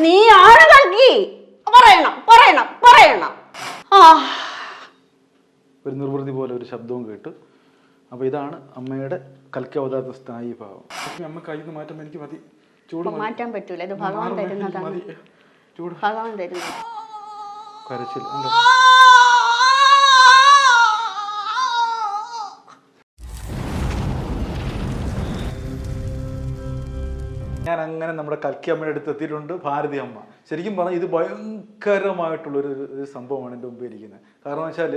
നീ ആണ് നൽകി പറയണം പറയണം പറയണം. ആ. ഒരു നിർവൃതി പോലെ ഒരു ശബ്ദവും കേട്ട് അപ്പൊ ഇതാണ് അമ്മയുടെ കൽക്കി അവതാരത്തെ സ്ഥായി ഭാവം. പക്ഷേ അമ്മ കയ്യിൽ നിന്ന് മാറ്റുമ്പോൾ എനിക്ക് മതി. ചൂട് മതി. മാറ്റാൻ പറ്റൂല. ഇത് ഭഗവാൻ എനിക്ക് തരുന്നതാണ്. മതി. ചൂട്. ഭഗവാൻ തരുന്നത് കരച്ചിൽ. ഉണ്ടോ ഞാൻ അങ്ങനെ നമ്മുടെ കൽക്കി അമ്മയുടെ അടുത്ത് എത്തിയിട്ടുണ്ട് ഭാരതി അമ്മ. ശരിക്കും പറഞ്ഞാൽ ഇത് ഭയങ്കരമായിട്ടുള്ളൊരു ഒരു സംഭവമാണ് എന്റെ മുമ്പ് ഇരിക്കുന്നത്. കാരണം വെച്ചാൽ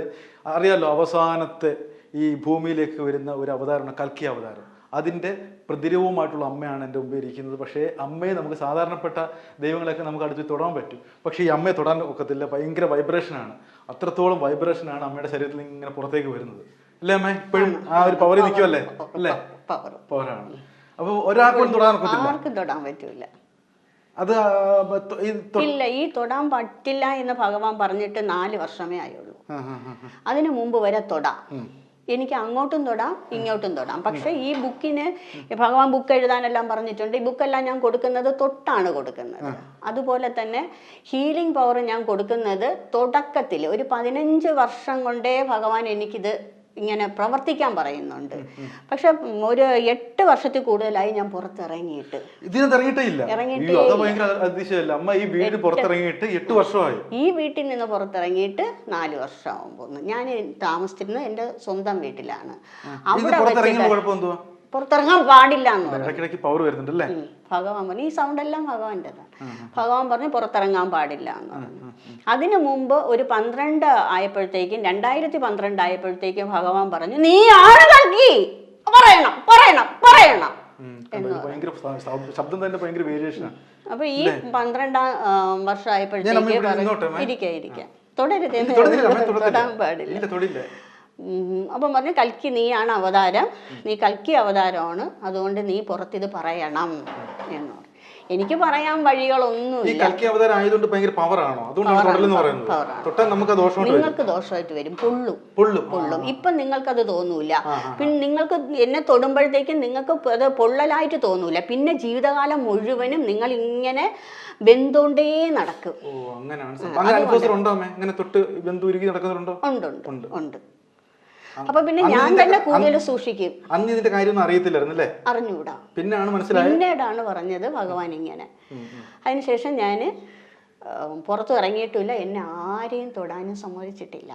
അറിയാലോ അവസാനത്തെ ഈ ഭൂമിയിലേക്ക് വരുന്ന ഒരു അവതാരമാണ് കൽക്കി അവതാരം. അതിന്റെ പ്രതിരൂപമായിട്ടുള്ള അമ്മയാണ് എന്റെ മുമ്പ് ഇരിക്കുന്നത്. പക്ഷേ അമ്മയെ നമുക്ക് സാധാരണപ്പെട്ട ദൈവങ്ങളെയൊക്കെ നമുക്ക് അടുത്ത് തൊടാൻ പറ്റും. പക്ഷേ ഈ അമ്മയെ തൊടാൻ ഒക്കത്തില്ല ഭയങ്കര വൈബ്രേഷനാണ് അത്രത്തോളം വൈബ്രേഷനാണ് അമ്മയുടെ ശരീരത്തിൽ ഇങ്ങനെ പുറത്തേക്ക് വരുന്നത്. അല്ലേ അമ്മ? ഇപ്പോഴും ആ ഒരു പവറിൽ നിൽക്കുമല്ലേ അല്ലേ? പവറാണ്. അപ്പോൾ ഒരാൾക്കും തൊടാൻ ഒക്കത്തില്ല? ആർക്കും തൊടാൻ പറ്റൂല. അത് ഈ തൊ- ഇല്ല ഈ തൊടാൻ പറ്റില്ല എന്ന് ഭഗവാൻ പറഞ്ഞിട്ട് നാല് വർഷമേ ആയുള്ളൂ. ആ, ആ, ആ, ആ. അതിനു മുമ്പ് വരെ തൊടാം. എനിക്ക് അങ്ങോട്ടും തൊടാം ഇങ്ങോട്ടും തൊടാം. പക്ഷെ ഈ ബുക്കിന് ഭഗവാൻ ബുക്ക് എഴുതാനെല്ലാം പറഞ്ഞിട്ടുണ്ട്. ഈ ബുക്കെല്ലാം ഞാൻ കൊടുക്കുന്നത് തൊട്ടാണ് കൊടുക്കുന്നത്. അതുപോലെ തന്നെ ഹീലിംഗ് പവർ ഞാൻ കൊടുക്കുന്നത് തുടക്കത്തിൽ ഒരു പതിനഞ്ച് വർഷം കൊണ്ടേ ഭഗവാൻ എനിക്കിത് ഇങ്ങനെ പ്രവർത്തിക്കാൻ പറയുന്നുണ്ട്. പക്ഷെ ഒരു എട്ട് വർഷത്തിൽ കൂടുതലായി ഞാൻ പുറത്തിറങ്ങിയിട്ട്. ഇറങ്ങിയിട്ട് അമ്മ ഈ വീട് പുറത്തിറങ്ങിയിട്ട് എട്ട് വർഷമായി. ഈ വീട്ടിൽ നിന്ന് പുറത്തിറങ്ങിയിട്ട് നാല് വർഷമാകുമ്പോൾ. ഞാൻ താമസിച്ചിരുന്നത് എന്റെ സ്വന്തം വീട്ടിലാണ്. അവിടെ പുറത്തിറങ്ങാൻ പാടില്ല എന്ന് പറഞ്ഞു. ഇടയ്ക്കിടയ്ക്ക് പവർ വരുന്നുണ്ട് അല്ലേ ഉം. ഭഗവാൻ പറഞ്ഞു ഈ സൗണ്ട് എല്ലാം ഭഗവാന്റേതാണ്. ഭഗവാൻ പറഞ്ഞു പുറത്തിറങ്ങാൻ പാടില്ല എന്ന് പറഞ്ഞു. അതിനു മുമ്പ് ഒരു പന്ത്രണ്ട് ആയപ്പോഴത്തേക്കും രണ്ടായിരത്തി പന്ത്രണ്ട് ആയപ്പോഴത്തേക്കും ഭഗവാൻ പറഞ്ഞു നീ ആണ് നൽകി. പറയണം പറയണം പറയണം. ശബ്ദ- തന്നെ ഭയങ്കര വേരിയേഷനാണ് അപ്പൊ ഈ പന്ത്രണ്ടാം വർഷം ആയപ്പോഴത്തേക്ക്? ഇരിക്കാം ഇരിക്കാം. തുടരുത്. തൊടാൻ പാടില്ല. അപ്പം പറഞ്ഞു കൽക്കി നീയാണ് അവതാരം. നീ കൽക്കി അവതാരമാണ്. അതുകൊണ്ട് നീ പുറത്തിത് പറയണം. എന്ന് എനിക്ക് പറയാൻ വഴികളൊന്നും വഴികളൊന്നുമില്ല നിങ്ങൾക്ക് ദോഷമായിട്ട് വരും. പൊള്ളും. പൊള്ളും. ഇപ്പം നിങ്ങൾക്കത് തോന്നൂല. പിന്നെ നിങ്ങൾക്ക് എന്നെ തൊടുമ്പോഴത്തേക്കും നിങ്ങൾക്ക് അത് പൊള്ളലായിട്ട് തോന്നൂല. പിന്നെ ജീവിതകാലം മുഴുവനും നിങ്ങൾ ഇങ്ങനെ ബന്ധുണ്ടേ നടക്കും ഉണ്ട് ഉണ്ട്. ഉണ്ട്. അപ്പൊ പിന്നെ ഞാൻ തന്നെ കൂടുതൽ സൂക്ഷിക്കും. അന്ന് ഇതിന്റെ കാര്യം അറിയത്തില്ലായിരുന്നല്ലേ അറിഞ്ഞുകൂടാ പിന്നെയാണ് മനസ്സിലായത്? പിന്നീടാണ് പറഞ്ഞത് ഭഗവാൻ ഇങ്ങനെ. അതിനുശേഷം ഞാൻ പുറത്തു ഇറങ്ങിയിട്ടില്ല എന്നെ ആരെയും തൊടാനും സമ്മതിച്ചിട്ടില്ല.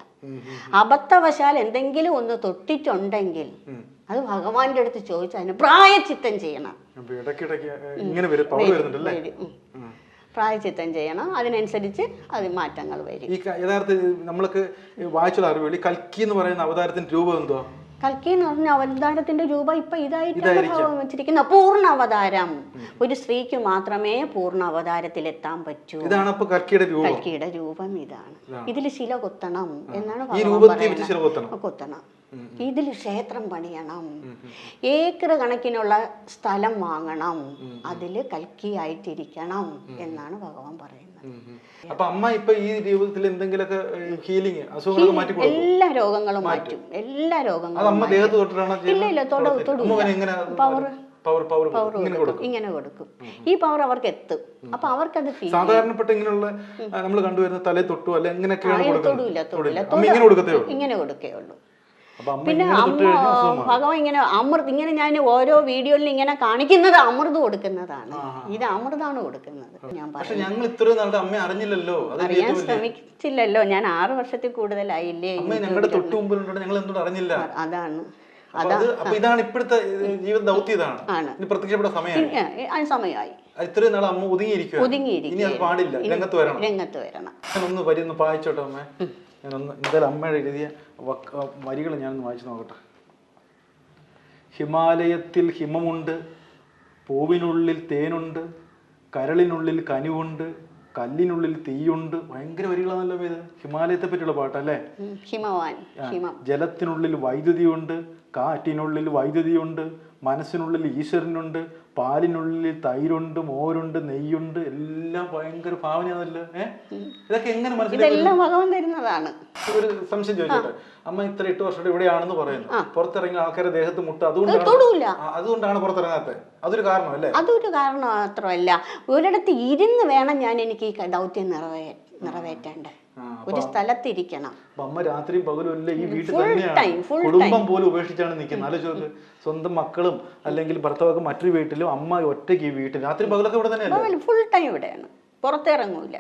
അബദ്ധവശാൽ എന്തെങ്കിലും ഒന്ന് തൊട്ടിട്ടുണ്ടെങ്കിൽ അത് ഭഗവാന്റെ അടുത്ത് ചോദിച്ചാൽ അതിന് പ്രായച്ചിത്തം ചെയ്യണം. ഇങ്ങനെ പ്രായച്ചിത്തം ചെയ്യണം. അതിനനുസരിച്ച് അത് മാറ്റങ്ങൾ വരും. ഈ യഥാർത്ഥത്തിൽ യഥാർത്ഥ നമ്മൾക്ക് വായിച്ചുള്ള അറിവുകൾ കൽക്കി എന്ന് പറയുന്ന അവതാരത്തിന്റെ രൂപം എന്തോ കൽക്കി എന്ന് പറഞ്ഞ അവതാരത്തിന്റെ രൂപം ഇപ്പൊ ഇതായിട്ടാണ് വെച്ചിരിക്കുന്ന പൂർണ അവതാരം. ഒരു സ്ത്രീക്ക് മാത്രമേ പൂർണ അവതാരത്തിൽ എത്താൻ പറ്റൂ. ഇതാണ് കൽക്കിയുടെ രൂപം. ഇതാണ്. ഇതിൽ ശില കൊത്തണം എന്നാണ് കൊത്തണം. ഇതിൽ ക്ഷേത്രം പണിയണം. ഏക്കർ കണക്കിനുള്ള സ്ഥലം വാങ്ങണം. അതിൽ കൽക്കിയായിട്ടിരിക്കണം എന്നാണ് ഭഗവാൻ പറയുന്നത്. അപ്പൊ അമ്മ ഇപ്പൊ ഈ രൂപത്തിൽ എന്തെങ്കിലുമൊക്കെ ഹീലിംഗ് എല്ലാ രോഗങ്ങളും മാറ്റും. എല്ലാ രോഗങ്ങളും ഇല്ല ഇല്ല തൊട എങ്ങനെ പവർ പവർ പവർ ഇങ്ങനെ കൊടുക്കും. ഇങ്ങനെ കൊടുക്കും. ഈ പവർ അവർക്ക് എത്തും. അപ്പൊ അവർക്കത് സാധാരണപ്പെട്ട ഇങ്ങനെയുള്ള നമ്മൾ കണ്ടുവരുന്ന തലേ തൊട്ടു അല്ലെ എങ്ങനെയൊക്കെയാണ് കൊടുക്കുന്നത്? തൊടൂല തൊടൂല. ഇങ്ങനെ കൊടുക്കത്തേ ഇങ്ങനെ കൊടുക്കേ ഉള്ളൂ. പിന്നെ അമ്മ ഭഗവാൻ ഇങ്ങനെ അമൃത് ഇങ്ങനെ ഞാൻ ഓരോ വീഡിയോയിൽ ഇങ്ങനെ കാണിക്കുന്നത് അമൃത് കൊടുക്കുന്നതാണ്. ഇത് അമൃതാണ് കൊടുക്കുന്നത്. ഞാൻ പറഞ്ഞു അറിഞ്ഞില്ലല്ലോ. അറിയാൻ ശ്രമിച്ചില്ലല്ലോ. ഞാൻ ആറു വർഷത്തിൽ കൂടുതലായില്ലേ ഞങ്ങളുടെ തൊട്ട് മുമ്പിലുണ്ടോ ഞങ്ങൾ എന്തുകൊണ്ട് അറിഞ്ഞില്ല? അതാണ്. ഇതാണ് ഇപ്പോഴത്തെ ജീവിത ദൗത്യം ഇതാണ് പ്രത്യക്ഷപ്പെട്ട സമയമാണ് ഏ, സമയമായി. ഇത്രയും നാൾ അമ്മ ഒതുങ്ങിയിരിക്കും ഒതുങ്ങിയിരിക്കും പാടില്ല. രംഗത്ത് വരണം. രംഗത്ത് വരണം. ഒന്ന് വരി ഒന്ന് വായിച്ചോട്ടെ അമ്മേ? ഞാനൊന്ന് എന്തായാലും അമ്മയുടെ എഴുതിയ വരികൾ ഞാനൊന്ന് വായിച്ചു നോക്കട്ടെ. ഹിമാലയത്തിൽ ഹിമമുണ്ട് പൂവിനുള്ളിൽ തേനുണ്ട് കരളിനുള്ളിൽ കനിവുണ്ട് കല്ലിനുള്ളിൽ തീയുണ്ട്. ഭയങ്കര വരികളാണല്ലോ ഇത്. ഹിമാലയത്തെ പറ്റിയുള്ള പാട്ടല്ലേ? ഹിമവാൻ ഹിമം. ജലത്തിനുള്ളിൽ വൈദ്യുതിയുണ്ട് കാറ്റിനുള്ളിൽ വൈദ്യുതിയുണ്ട് മനസ്സിനുള്ളിൽ ഈശ്വരനുണ്ട് പാലിനുള്ളിൽ തൈരുണ്ട് മോരുണ്ട് നെയ്യുണ്ട് എല്ലാം ഭയങ്കര ഭാവനയാണല്ലോ ഏഹ് ഇതൊക്കെ എങ്ങനെ മനസ്സിലാക്കി ഇതെല്ലാം ഭഗവാൻ തരുന്നതാണ്. ഒരു സംശയം ചോദിച്ചോട്ടെ അമ്മ ഇത്ര എട്ട് വർഷം ഇവിടെയാണെന്ന് പറയുന്നു. പുറത്തിറങ്ങിയ ആൾക്കാരെ ദേഹത്ത് മുട്ട അതുകൊണ്ടാണ് അതുകൊണ്ടാണ് പുറത്തിറങ്ങാത്തത്. അതൊരു കാരണം അല്ലേ? അതൊരു കാരണം മാത്രമല്ല ഒരിടത്ത് ഇരുന്ന് വേണം ഞാൻ എനിക്ക് ഈ ദൗത്യം നിറവേ നിറവേറ്റേണ്ടത്. ഒരു സ്ഥലത്തിരിക്കണം. അമ്മ രാത്രിയും പകലും ഈ വീട്ടിൽ തന്നെയാണ് കുടുംബം പോലും ഉപേക്ഷിച്ചാണ് നിൽക്കുന്നത് സ്വന്തം മക്കളും അല്ലെങ്കിൽ ഭർത്താവൊക്കെ മറ്റൊരു വീട്ടിലും അമ്മ ഒറ്റയ്ക്ക് ഈ വീട്ടിൽ. രാത്രി പകലൊക്കെ ഇവിടെ തന്നെയാണ് ഫുൾ ടൈം ഇവിടെയാണ്. പുറത്തിറങ്ങൂല.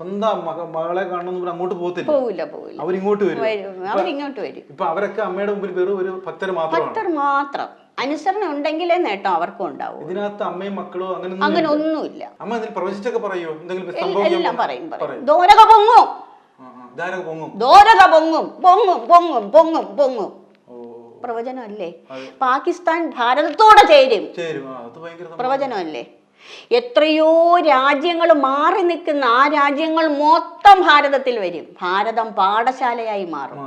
സ്വന്തം മക- മകളെ കാണണമെന്ന് അങ്ങോട്ട് പോകത്തില്ല. പോവില്ല പോവില്ല അവരിങ്ങോട്ട് വരും. വരും. അവരിങ്ങോട്ട് വരും. ഇപ്പൊ അവരൊക്കെ അമ്മയുടെ മുമ്പിൽ വെറും ഒരു ഭക്തര് മാത്രം ഭക്തർ മാത്രം. അനുസരണ ഉണ്ടെങ്കിലേ നേട്ടം അവർക്കും ഉണ്ടാവും. ഇതിനകത്ത് അമ്മയും മക്കളോ അങ്ങനെ അങ്ങനെ ഒന്നുമില്ല അമ്മ ഇതിൽ പ്രവചിച്ചൊക്കെ പറയോ? എന്തെങ്കിലും എല്ലാം പറയും. പറയും. ദോരക പൊങ്ങും. പൊങ്ങും. പൊങ്ങും. പൊങ്ങും പൊങ്ങും പൊങ്ങും പ്രവചനമല്ലേ? പാകിസ്ഥാൻ ഭാരതത്തോടെ ചേരും. പ്രവചനമല്ലേ? എത്രയോ രാജ്യങ്ങൾ മാറി നിൽക്കുന്ന ആ രാജ്യങ്ങൾ മൊത്തം ഭാരതത്തിൽ വരും. ഭാരതം പാഠശാലയായി മാറും.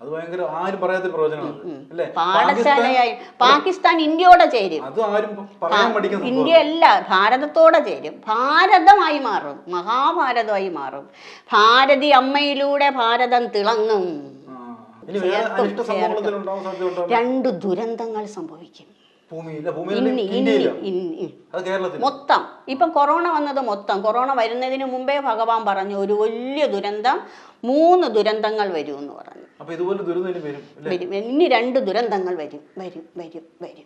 അത് ഭയങ്കര ആരും പറയാത്ത പ്രവചനമാണ് അല്ലേ? പാഠശാലയായി പാകിസ്ഥാൻ ഇന്ത്യയോടെ ചേരും. അത് ആരും പറയാൻ പഠിക്കുന്ന. ഇന്ത്യ അല്ല ഭാരതത്തോടെ ചേരും. ഭാരതമായി മാറും മഹാഭാരതമായി മാറും. ഭാരതി അമ്മയിലൂടെ ഭാരതം തിളങ്ങും. രണ്ടു ദുരന്തങ്ങൾ സംഭവിക്കും. മൊത്തം. ഇപ്പം കൊറോണ വന്നത് മൊത്തം. കൊറോണ വരുന്നതിന് മുമ്പേ ഭഗവാൻ പറഞ്ഞു ഒരു വലിയ ദുരന്തം മൂന്ന് ദുരന്തങ്ങൾ വരും എന്ന് പറഞ്ഞു. അപ്പൊ ഇതുപോലെ വരും വരും. ഇനി രണ്ട് ദുരന്തങ്ങൾ വരും വരും വരും വരും.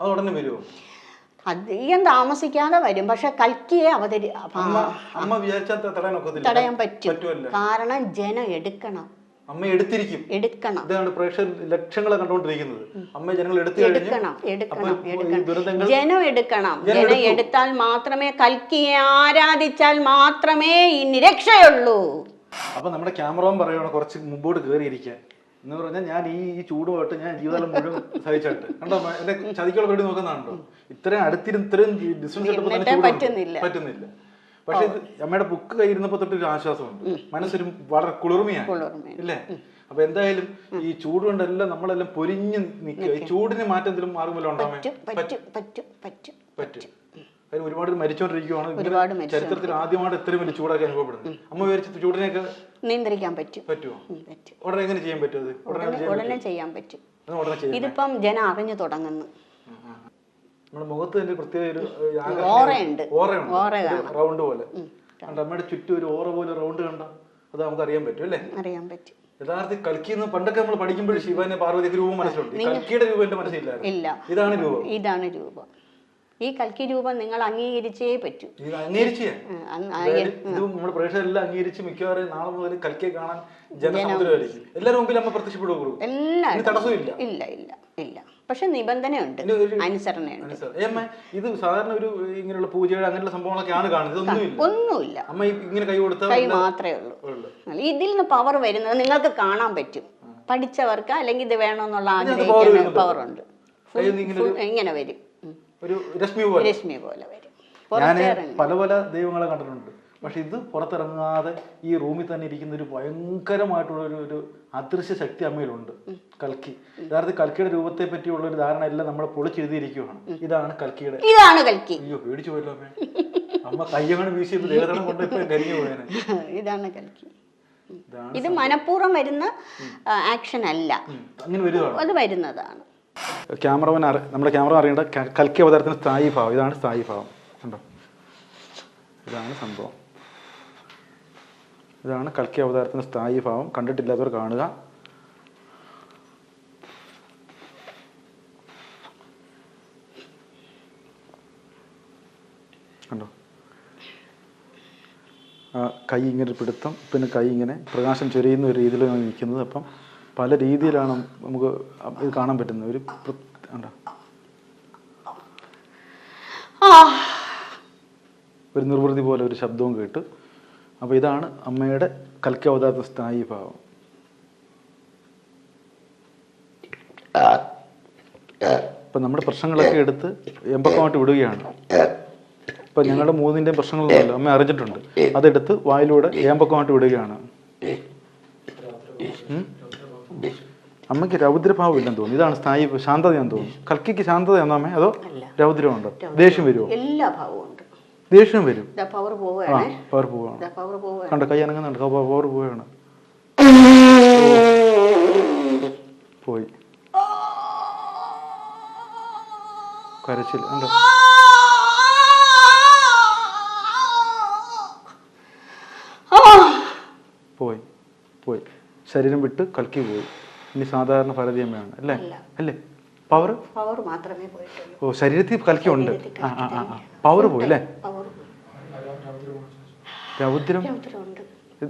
അത് അധികം താമസിക്കാതെ വരും. പക്ഷെ കൽക്കിയെ അവതരി തടയാൻ പറ്റും. കാരണം ജനം എടുക്കണം. അമ്മ എടുത്തിരിക്കും. എടുക്കണം. ഇതാണ് പ്രേക്ഷകർ ലക്ഷങ്ങളെ കണ്ടുകൊണ്ടിരിക്കുന്നത്. അമ്മ ജനങ്ങൾ എടുത്തു എടുക്കണം എടുക്കണം എടുക്കണം. ജനം എടുക്കണം. ജനം എടുത്താൽ മാത്രമേ കൽക്കിയെ ആരാധിച്ചാൽ മാത്രമേ ഇനി രക്ഷയുള്ളൂ. അപ്പൊ നമ്മുടെ ക്യാമറമാൻ പറയുകയാണ് കുറച്ച് മുമ്പോട്ട് കയറിയിരിക്കാൻ എന്ന് പറഞ്ഞാൽ ഞാൻ ഈ ഈ ചൂടുമായിട്ട് ഞാൻ ജീവിതകാലം മുഴുവൻ സഹിച്ചിട്ട് കണ്ടോ എന്നെ ചതിക്കുള്ള പേടി നോക്കുന്നുണ്ടോ ഇത്രയും അടുത്തിരുന്ന് ഇത്രയും ഡിസ്റ്റൻസ്. പറ്റുന്നില്ല. പറ്റുന്നില്ല. പക്ഷെ അമ്മയുടെ ബുക്ക് കയ്യിരുന്നപ്പോ ഒരു ആശ്വാസമുണ്ട്. മനസ്സൊരു വളരെ കുളിർമയാണ്. ഇല്ലേ? അപ്പൊ എന്തായാലും ഈ ചൂട് കൊണ്ടെല്ലാം നമ്മളെല്ലാം പൊരിഞ്ഞു നിൽക്കുക. ഈ ചൂടിന് മാറ്റം എന്തെങ്കിലും മാർഗമല്ലോ വല്ല പറ്റും കാര്യം ഒരുപാട് മരിച്ചോണ്ടിരിക്കുവാണ്. ചരിത്രത്തിൽ ആദ്യമായിട്ട് ഇത്രയും വലിയ ചൂടൊക്കെ അനുഭവപ്പെടുന്നത്. അമ്മ വിചാരിച്ച ചൂടിനെയൊക്കെ നിയന്ത്രിക്കാൻ പറ്റും. പറ്റുമോ ഉടനെ എങ്ങനെ ചെയ്യാൻ പറ്റും ഉടനെ ചെയ്യാൻ പറ്റും. ഇതിപ്പം ജനം അറിഞ്ഞു തുടങ്ങുന്നു. നമ്മുടെ മുഖത്ത് തന്നെ പ്രത്യേക ഒരു ഓറയുണ്ട്. ഓറയുണ്ട്. റൗണ്ട് പോലെ. കണ്ട അമ്മയുടെ ചുറ്റും ഒരു ഓറ പോലെ റൗണ്ട് കണ്ട? അത് നമുക്ക് അറിയാൻ പറ്റും അല്ലേ? അറിയാൻ പറ്റും. യഥാർത്ഥത്തിൽ കൽക്കിന്ന് പണ്ടൊക്കെ നമ്മൾ പഠിക്കുമ്പോൾ ശിവനെ പാർവതിക്ക് രൂപം മനസ്സിലുണ്ട്. കൽക്കിയുടെ രൂപം എന്റെ മനസ്സിലായിരുന്നു ഇല്ല. ഇതാണ് രൂപം. ഇതാണ് രൂപം. ഈ കൽക്കി രൂപം നിങ്ങൾ അംഗീകരിച്ചേ പറ്റൂ. നമ്മുടെ പ്രേക്ഷകരെല്ലാം അംഗീകരിച്ച് മിക്കവാറും നാളെ മുതൽ കൽക്കിയെ കാണാൻ ജനസമുദ്രമായിരിക്കും എല്ലാവരും മുമ്പിൽ നമ്മൾ പ്രത്യക്ഷപ്പെടുകയുള്ളൂ. എല്ലാം ഇനി തടസ്സമില്ല. ഇല്ല ഇല്ല ഇല്ല. പക്ഷെ നിബന്ധനയുണ്ട്. അനുസരണയുണ്ട്. ഇത് സാധാരണ ഒരു ഇങ്ങനെയുള്ള പൂജ അങ്ങനെയുള്ള സംഭവങ്ങളൊക്കെയാണ് കാണുന്നത്. ഇതൊന്നുമില്ല. ഒന്നുമില്ല. അമ്മ ഈ ഇങ്ങനെ കൈ കൈ മാത്രമേ ഉള്ളൂ. ഇതിൽ നിന്ന് പവർ വരുന്നത് നിങ്ങൾക്ക് കാണാൻ പറ്റും. പഠിച്ചവർക്ക് അല്ലെങ്കിൽ ഇത് വേണമെന്നുള്ള ആഗ്രഹിക്കുന്ന പവർ ഉണ്ട്. എങ്ങനെ ഇങ്ങനെ വരും. ഒരു രശ്മി പോലെ. വരും. ഞാൻ പല പല ദൈവങ്ങളെ കണ്ടിട്ടുണ്ട്. പക്ഷെ ഇത് പുറത്തിറങ്ങാതെ ഈ റൂമിൽ തന്നെ ഇരിക്കുന്ന ഒരു ഭയങ്കരമായിട്ടുള്ള ഒരു ഒരു അദൃശ്യ ശക്തി അമ്മയിലുണ്ട്. കൽക്കി. യഥാർത്ഥത്തിൽ കൽക്കിയുടെ രൂപത്തെ പറ്റിയുള്ള ഒരു ധാരണ എല്ലാം നമ്മൾ പൊളിച്ചെഴുതിയിരിക്കുകയാണ് ഇതാണ് കൽക്കിയുടെ. ഇതാണ് കൽക്കി. അയ്യോ പേടിച്ചു പോയല്ലോ അമ്മേ. അമ്മ കയ്യങ്ങനെ വീശിയപ്പോൾ ദേവതണം കൊണ്ട് ഇപ്പൊ കരിഞ്ഞു പോയേനെ. ഇതാണ് കൽക്കി. ഇത് മനഃപൂർവം വരുന്ന ആക്ഷൻ അല്ല. അത് വരുന്നതാണ്. ക്യാമറമാൻ നമ്മുടെ ക്യാമറ അറിയേണ്ട കൽക്കി അവതാരത്തിന് സ്ഥായി ഭാവം ഇതാണ് സ്ഥായി ഭാവം കണ്ടോ? ഇതാണ് സംഭവം. ഇതാണ് കൽക്കി അവതാരത്തിന്റെ സ്ഥായി ഭാവം. കണ്ടിട്ടില്ലാത്തവർ കാണുക. കണ്ടോ? ആ കൈ ഇങ്ങനെ പിടുത്തം. പിന്നെ കൈ ഇങ്ങനെ പ്രകാശം ചൊരിയുന്ന ഒരു രീതിയിലാണ് നിൽക്കുന്നത്. അപ്പം പല രീതിയിലാണ് നമുക്ക് ഇത് കാണാൻ പറ്റുന്നത്. ഒരു കണ്ടോ? ഒരു നിർവൃതി പോലെ ഒരു ശബ്ദവും കേട്ട് അപ്പോൾ ഇതാണ് അമ്മയുടെ കൽക്കി അവതാരത്തെ സ്ഥായി ഭാവം ഇപ്പം നമ്മുടെ പ്രശ്നങ്ങളൊക്കെ എടുത്ത് എമ്പക്കമായിട്ട് വിടുകയാണ്. ഇപ്പം ഞങ്ങളുടെ മൂന്നിന്റെയും പ്രശ്നങ്ങളൊന്നുമല്ല. അമ്മ അറിഞ്ഞിട്ടുണ്ട്. അതെടുത്ത് വായിലൂടെ ഏമ്പക്കമായിട്ട് വിടുകയാണ്. അമ്മയ്ക്ക് രൗദ്രഭാവം ഇല്ലെന്ന് തോന്നുന്നു. ഇതാണ് സ്ഥായി ശാന്തതയാന്ന് തോന്നുന്നു. കൽക്കിക്ക് ശാന്തതയാണോ അമ്മേ? അതോ അല്ല. രൗദ്രമുണ്ടോ? ദേഷ്യം വരുമോ? എല്ലാ ഭാവവും ഉണ്ട്. ദേഷ്യം വരും. പവർ പോവുകയാണ്. പവർ പോവുകയാണ്. കണ്ടോ കൈ അനങ്ങുന്നുണ്ട്. പവർ പോവുകയാണ്. പോയി. കരച്ചിൽ ഉണ്ടോ പോയി പോയി. ശരീരം വിട്ട് കൽക്കി പോയി. ഇനി സാധാരണ ഭരതിയമ്മയാണ് അല്ലേ? അല്ലേ. പവർ പവർ മാത്രമേ പോയിട്ടുള്ളൂ. ഓ ശരീരത്തിൽ കൽക്കി ഉണ്ട് ആ ആ ആ പവർ പോയി അല്ലേ? രൗദ്രം? രൗദ്രമുണ്ട്.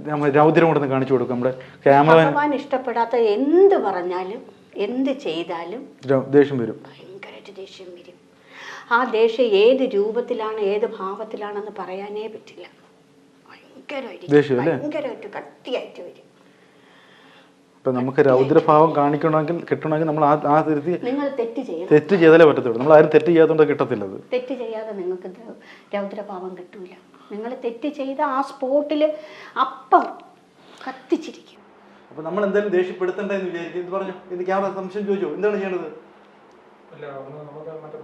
നമ്മൾ രൗദ്രം കൊണ്ടൊന്ന് കാണിച്ചു കൊടുക്കും. നമ്മുടെ ക്യാമറ ഭഗവാൻ ഇഷ്ടപ്പെടാത്ത എന്ത് പറഞ്ഞാലും എന്ത് ചെയ്താലും ദേഷ്യം വരും. ഭയങ്കരമായിട്ട് ദേഷ്യം വരും. ആ ദേഷ്യം ഏത് രൂപത്തിലാണ് ഏത് ഭാവത്തിലാണെന്ന് പറയാനേ പറ്റില്ല. ഭയങ്കരമായിട്ട് കട്ടിയായിട്ട് വരും. ഇപ്പൊ നമുക്ക് രൗദ്രഭാവം കാണിക്കണമെങ്കിൽ കിട്ടണമെങ്കിൽ നമ്മൾ ആ ആ തിരുത്തി നിങ്ങൾ തെറ്റ് ചെയ്താലേ പറ്റത്തുള്ളൂ. നമ്മൾ ആരും തെറ്റ് ചെയ്യാത്തതുകൊണ്ട് തെറ്റ് ചെയ്യാതെ നിങ്ങൾക്ക് ദ്ര- രൗദ്രഭാവം കിട്ടൂല. നിങ്ങൾ തെറ്റ് ചെയ്ത ആ സ്പോട്ടിൽ അപ്പം കത്തിച്ചിരിക്കും. അപ്പൊ നമ്മൾ എന്തായാലും ദേഷ്യപ്പെടുത്തണ്ടെന്ന് വിചാരിക്കും. ഇത് പറഞ്ഞു ഇത് ക്യാമറ സംശയം ചോദിച്ചോ എന്താണ് ചെയ്യേണ്ടത്? അല്ല നമുക്ക് മറ്റേ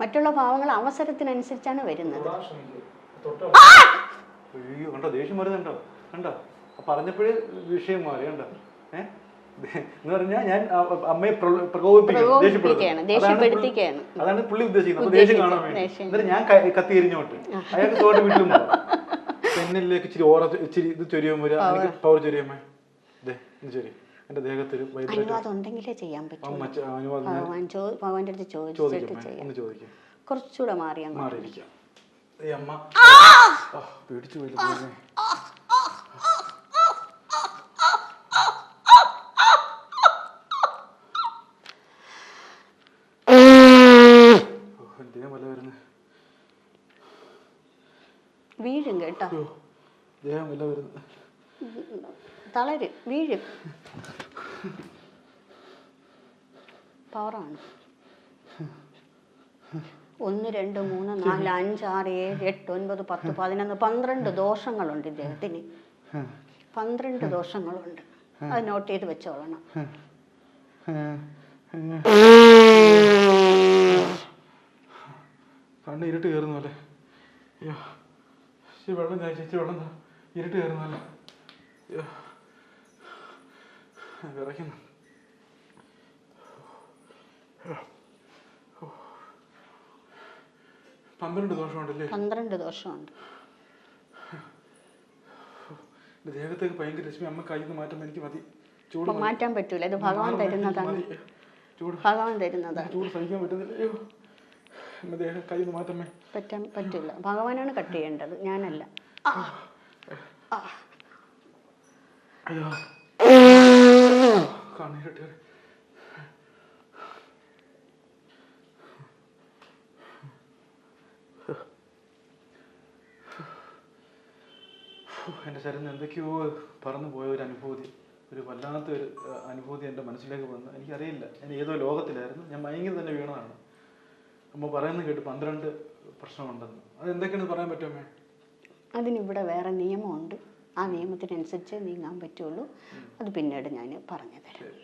മറ്റുള്ള ഭാവങ്ങൾ അവസരത്തിനനുസരിച്ചാണ് വരുന്നത്. അയ്യോ കണ്ടോ ദേഷ്യം വരുന്നുണ്ടോ? കണ്ടോ? പറഞ്ഞപ്പോഴേ വിഷയം മാറി കണ്ടോ? ഏഹ് എന്ന് പറഞ്ഞാൽ ഞാൻ അമ്മയെ പ്രകോപിപ്പിക്കുകയാണ്. അതാണ്. പുള്ളി- ഉദ്ദേശിക്കുന്നത്. ദേഷ്യം കാണാൻ വേണ്ടി. എന്നിട്ട് ഞാൻ കത്തി എരിഞ്ഞോട്ട് അയാൾക്ക് തോട്ട് വീട്ടിലും പെന്നിലേക്ക് ഇച്ചിരി ഓറ ഇച്ചിരി ഇത് ചൊരിയുമ്പോ എനിക്ക് പവർ ഇത് ചൊരി. എന്റെ ദേഹത്തിൽ അനുവാദം ഉണ്ടെങ്കിലേ ചെയ്യാൻ പറ്റൂ ഭഗവാന്റെ അടുത്ത് ചോദിച്ചിട്ട് ചെയ്യാം. കുറച്ചുകൂടെ മാറി അങ്ങ് മാറിയിരിക്കാം. ഈ അമ്മ പേടിച്ചു പോയില്ല വീഴും കേട്ടോ. ദേഹം വല്ല വരുന്നു? തളരും വീഴും. പവറാണ്. ഒന്ന് രണ്ട് മൂന്ന് നാല് അഞ്ച് ആറ് ഏഴ് എട്ട് ഒൻപത് പത്ത് പതിനൊന്ന് പന്ത്രണ്ട് ദോഷങ്ങളുണ്ട് ഇദ്ദേഹത്തിന്. പന്ത്രണ്ട് ദോഷങ്ങളുണ്ട്. അത് നോട്ട് ചെയ്ത് വെച്ചോളണം. കണ്ണ് ഇരുട്ട് കയറുന്നു അല്ലേ അയ്യോ ചേച്ചി വെള്ളം ഞാൻ ചേച്ചി വെള്ളം എന്താ ഇരുട്ട് കയറുന്നു അല്ലേ അയ്യോ വിറയ്ക്കുന്നു. പന്ത്രണ്ട് ദോഷമുണ്ടല്ലേ? പന്ത്രണ്ട് ദോഷമുണ്ട്. ദേഹത്തേക്ക് ഭയങ്കര രശ്മി. അമ്മ കയ്യിൽ നിന്ന് മാറ്റുമ്പോൾ എനിക്ക് മതി. ചൂട് മാറ്റാൻ പറ്റൂല. ഇത് ഭഗവാൻ തരുന്നതാണ്. ചൂട്. ഭഗവാൻ തരുന്നതാണ്. ചൂട് സഹിക്കാൻ പറ്റുന്നില്ല. അയ്യോ എന്റെ ദേഹം കയ്യിൽ നിന്ന് മാറ്റമേ പറ്റാൻ പറ്റില്ല. ഭഗവാനാണ് കട്ട് ചെയ്യേണ്ടത്. ഞാനല്ല. അയ്യോ. കണ്ണീരിട്ട് എന്റെ ശരീരം എന്തൊക്കെയോ പറന്നു പോയ ഒരു അനുഭൂതി. ഒരു വല്ലാത്ത ഒരു അനുഭൂതി എന്റെ മനസ്സിലേക്ക് വന്നു. എനിക്കറിയില്ല. ഞാൻ ഏതോ ലോകത്തിലായിരുന്നു. ഞാൻ മയങ്ങി തന്നെ വീണതാണ്. അമ്മ പറയുന്നത് കേട്ട് പന്ത്രണ്ട് പ്രശ്നമുണ്ടെന്ന്. അത് എന്തൊക്കെയാണ് പറയാൻ പറ്റുമേ അതിനിവിടെ വേറെ നിയമമുണ്ട്. ആ നിയമത്തിനനുസരിച്ച് നീങ്ങാൻ പറ്റുള്ളൂ. അത് പിന്നീട് ഞാൻ പറഞ്ഞു തരാം.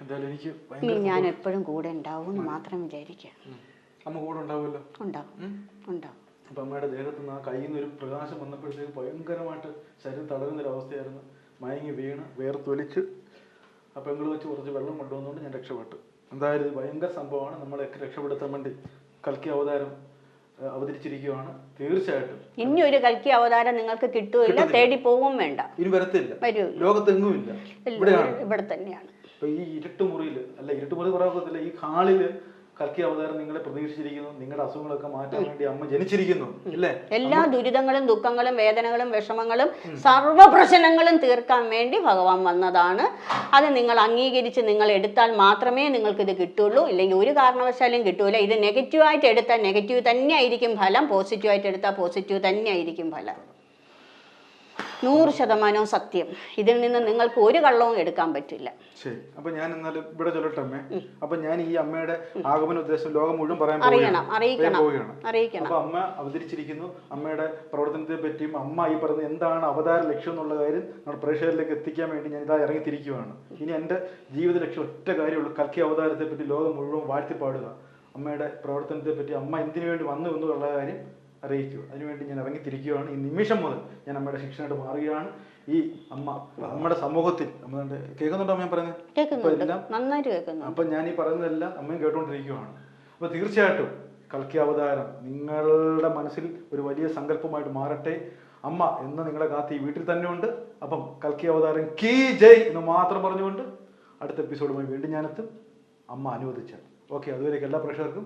എന്തായാലും എനിക്ക് ഇനി ഞാൻ എപ്പോഴും കൂടെ ഉണ്ടാവും എന്ന് മാത്രം വിചാരിക്കുക ഉം. അമ്മ കൂടെ ഉണ്ടാവുമല്ലോ? ഉണ്ടാവും. ഉണ്ടാവും. അപ്പം അമ്മയുടെ ദേഹത്ത് നിന്ന് ആ കയ്യിൽ നിന്ന് ഒരു പ്രകാശം വന്നപ്പോഴത്തേക്ക് ഭയങ്കരമായിട്ട് ശരീരം തളരുന്ന ഒരു അവസ്ഥയായിരുന്നു. മയങ്ങി വീണ് വേർത്തൊലിച്ച് ആ പെങ്ങൾ വെച്ച് കുറച്ച് വെള്ളം കൊണ്ടുവന്നുകൊണ്ട് ഞാൻ രക്ഷപ്പെട്ടു. എന്തായാലും ഇത് ഭയങ്കര സംഭവമാണ്. നമ്മളെയൊക്കെ രക്ഷപ്പെടുത്താൻ വേണ്ടി കൽക്കി അവതാരം അവതരിച്ചിരിക്കുകയാണ്. തീർച്ചയായിട്ടും. ഇനി ഒരു കൽക്കി അവതാരം നിങ്ങൾക്ക് കിട്ടുകയില്ല തേടി പോവും വേണ്ട. ഇനി വരത്തില്ല. ലോകത്തെങ്ങും ഇല്ല ഇവിടെ തന്നെയാണ്. ഈ ഇരുട്ട് മുറിയിൽ അല്ല ഇരുട്ട് മുറി പറയാൻ ഈ ഹാളിൽ കൽക്കി അവതാരം നിങ്ങളെ പ്രതീക്ഷിച്ചിരിക്കുന്നു. നിങ്ങളുടെ അസുഖങ്ങളൊക്കെ മാറ്റാൻ വേണ്ടി അമ്മ ജനിച്ചിരിക്കുന്നു. ഇല്ലേ? എല്ലാ ദുരിതങ്ങളും ദുഃഖങ്ങളും വേദനകളും വിഷമങ്ങളും സർവ പ്രശ്നങ്ങളും തീർക്കാൻ വേണ്ടി ഭഗവാൻ വന്നതാണ്. അത് നിങ്ങൾ അംഗീകരിച്ച് നിങ്ങൾ എടുത്താൽ മാത്രമേ നിങ്ങൾക്ക് ഇത് കിട്ടുള്ളൂ. ഇല്ലെങ്കിൽ ഒരു കാരണവശാലും കിട്ടൂല. ഇത് നെഗറ്റീവായിട്ട് എടുത്താൽ നെഗറ്റീവ് തന്നെ ആയിരിക്കും ഫലം. പോസിറ്റീവായിട്ട് എടുത്താൽ പോസിറ്റീവ് തന്നെ ആയിരിക്കും ഫലം. നൂറ് ശതമാനവും സത്യം. ഇതിൽ നിന്ന് നിങ്ങൾക്ക് ഒരു കള്ളവും എടുക്കാൻ പറ്റില്ല. ശരി. അപ്പൊ ഞാൻ എന്നാലും ഇവിടെ ചൊല്ലട്ടെ അമ്മേ? അപ്പൊ ഞാൻ ഈ അമ്മയുടെ ആഗമന ഉദ്ദേശം ലോകം മുഴുവൻ പറയാൻ അറിയണം. അറിയിക്കണം. അറിയിക്കണം. അപ്പൊ അമ്മ അവതരിച്ചിരിക്കുന്നു. അമ്മയുടെ പ്രവർത്തനത്തെ പറ്റിയും അമ്മ ഈ പറയുന്ന എന്താണ് അവതാര ലക്ഷ്യം എന്നുള്ള കാര്യം നമ്മുടെ പ്രേക്ഷകരിലേക്ക് എത്തിക്കാൻ വേണ്ടി ഞാൻ ഇതാ ഇറങ്ങിത്തിരിക്കുകയാണ് ഇനി എന്റെ ജീവിത ലക്ഷ്യം ഒറ്റ കാര്യമുള്ളൂ. കൽക്കി അവതാരത്തെ പറ്റി ലോകം മുഴുവൻ വാഴ്ത്തിപ്പാടുക. അമ്മയുടെ പ്രവർത്തനത്തെ പറ്റി അമ്മ എന്തിനു വേണ്ടി വന്നു എന്നുള്ള കാര്യം അറിയിക്കുക അതിനുവേണ്ടി ഞാൻ ഇറങ്ങിത്തിരിക്കുകയാണ് ഈ നിമിഷം മുതൽ ഞാൻ അമ്മയുടെ ശിക്ഷണമായിട്ട് മാറുകയാണ്. ഈ അമ്മ നമ്മുടെ സമൂഹത്തിൽ നമ്മുടെ കേൾക്കുന്നുണ്ടോ അമ്മ പറയുന്നത്? അപ്പൊ ഞാൻ ഈ പറയുന്നതെല്ലാം അമ്മയും കേട്ടുകൊണ്ടിരിക്കുകയാണ്. അപ്പൊ തീർച്ചയായിട്ടും കൽക്കി അവതാരം നിങ്ങളുടെ മനസ്സിൽ ഒരു വലിയ സങ്കല്പമായിട്ട് മാറട്ടെ. അമ്മ എന്ന് നിങ്ങളെ കാത്ത് ഈ വീട്ടിൽ തന്നെ ഉണ്ട് അപ്പം കൽക്കി അവതാരം കീ ജയ് എന്ന് മാത്രം പറഞ്ഞുകൊണ്ട് അടുത്ത എപ്പിസോഡുമായി വീണ്ടും ഞാനെത്തും. അമ്മ അനുവദിച്ചാൽ. ഓക്കെ അതുവരേക്ക് എല്ലാ പ്രേക്ഷകർക്കും